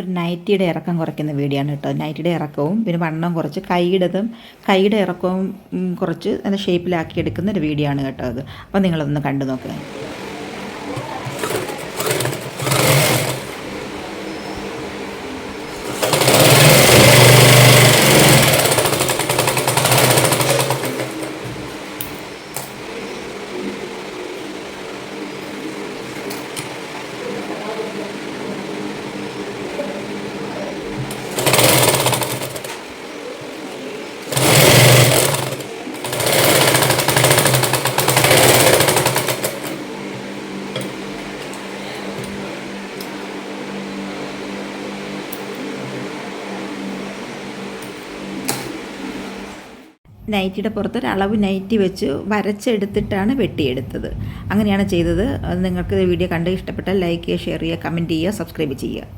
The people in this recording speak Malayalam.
ഒരു നൈറ്റിയുടെ ഇറക്കം കുറയ്ക്കുന്ന വീഡിയോ ആണ് കേട്ടോ. നൈറ്റിയുടെ ഇറക്കവും പിന്നെ വണ്ണം കുറച്ച് കൈയുടേതും കൈയുടെ ഇറക്കവും കുറച്ച് നല്ല ഷേപ്പിലാക്കി എടുക്കുന്ന ഒരു വീഡിയോ ആണ് കേട്ടോ അത്. അപ്പോൾ നിങ്ങളതൊന്ന് കണ്ടു നോക്കുക നൈറ്റിയുടെ പുറത്ത് ഒരു അളവ് നൈറ്റി വെച്ച് വരച്ചെടുത്തിട്ടാണ് വെട്ടിയെടുത്തത്. അങ്ങനെയാണ് ചെയ്തത്. നിങ്ങൾക്ക് വീഡിയോ കണ്ട് ഇഷ്ടപ്പെട്ടാൽ ലൈക്ക് ചെയ്യുക ഷെയർ ചെയ്യുക കമന്റ് ചെയ്യുക സബ്സ്ക്രൈബ് ചെയ്യുക.